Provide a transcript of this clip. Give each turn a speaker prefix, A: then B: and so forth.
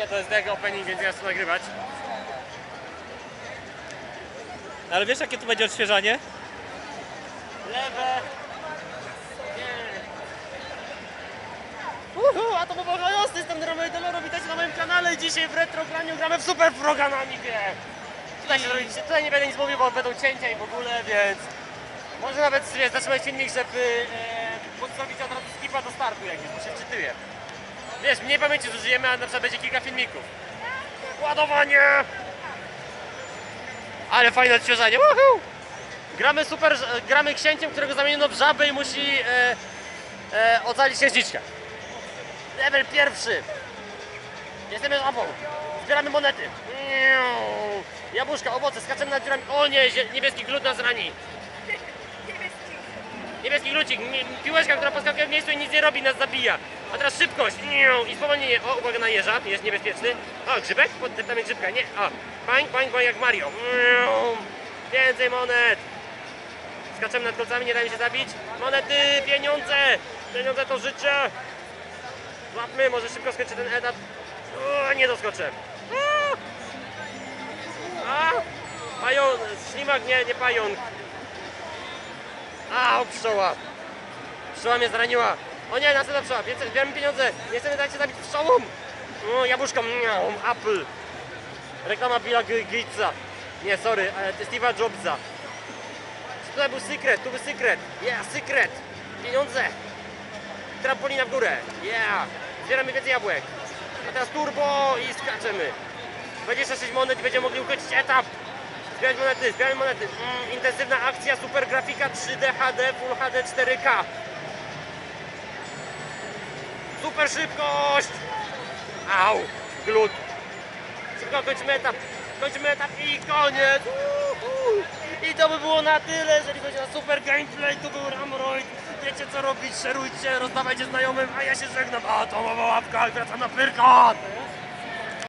A: nie, to jest jego opening, więc ja chcę nagrywać.
B: Ale wiesz jakie tu będzie odświeżanie?
A: Lewe. Nie. Uhu, a to było Hajosty, jestem Romeo Doloro, witajcie na moim kanale. Dzisiaj w Retrograniu gramy w Super Proganamikę. Tutaj, się, zrobić- tutaj nie będę nic mówił, bo będą cięcia i w ogóle, więc... Może nawet wiesz, zatrzymać filmik, żeby e, od razu skipa do startu jak jest, bo się wczytuje. Wiesz, mniej pamięci zużyjemy, a na przykład będzie kilka filmików. Ładowanie! Ale fajne odświeżanie, woohoo! Gramy super, gramy księciem, którego zamieniono w żabę i musi e, e, ocalić księżniczkę. Level pierwszy. Jestem żabą. Zbieramy monety. Jabłuszka, owoce, skaczemy nad dziurami. O nie, niebieski glut nas rani. Niebieski glucik, piłeczka, która poskakuje w miejscu i nic nie robi, nas zabija. A teraz szybkość i spowolnienie. O, uwaga na jeża, jest niebezpieczny. O, grzybek? Podteptamy grzybka, nie. O, pań, pań, pań jak Mario. Więcej monet. Skaczemy nad kolcami, nie da mi się zabić. Monety, pieniądze! Pieniądze to życie! Złapmy, może szybko skończy ten etap. O, nie doskoczę. A! Pajon, ślimak, nie, nie pająk. A, pszczoła. Pszczoła mnie zraniła. O nie, następna pszczoła, więcej, zbieramy pieniądze. Nie chcemy dać się zabić pszczołą. O, jabłuszko, miau, apple. Reklama Billa Gatesa. Nie, sorry, e, Steve'a Jobsa. Tutaj był sekret, tu był sekret. Yeah, sekret. Pieniądze. Trampolina w górę. Yeah. Zbieramy więcej jabłek. A teraz turbo i skaczemy. 26 monet i będziemy mogli ukończyć etap. Zbierać monety, zbieramy monety. Mm, intensywna akcja, super grafika 3D, HD, Full HD, 4K. Super szybkość. Au, glut. Szybko kończymy etap. Kończymy etap i koniec. I to by było na tyle, jeżeli chodzi o super gameplay. Tu był Ramroid. Wiecie co robić, szerujcie, rozdawajcie znajomym, a ja się żegnam. A to mowa łapka i wracam na pyrkot.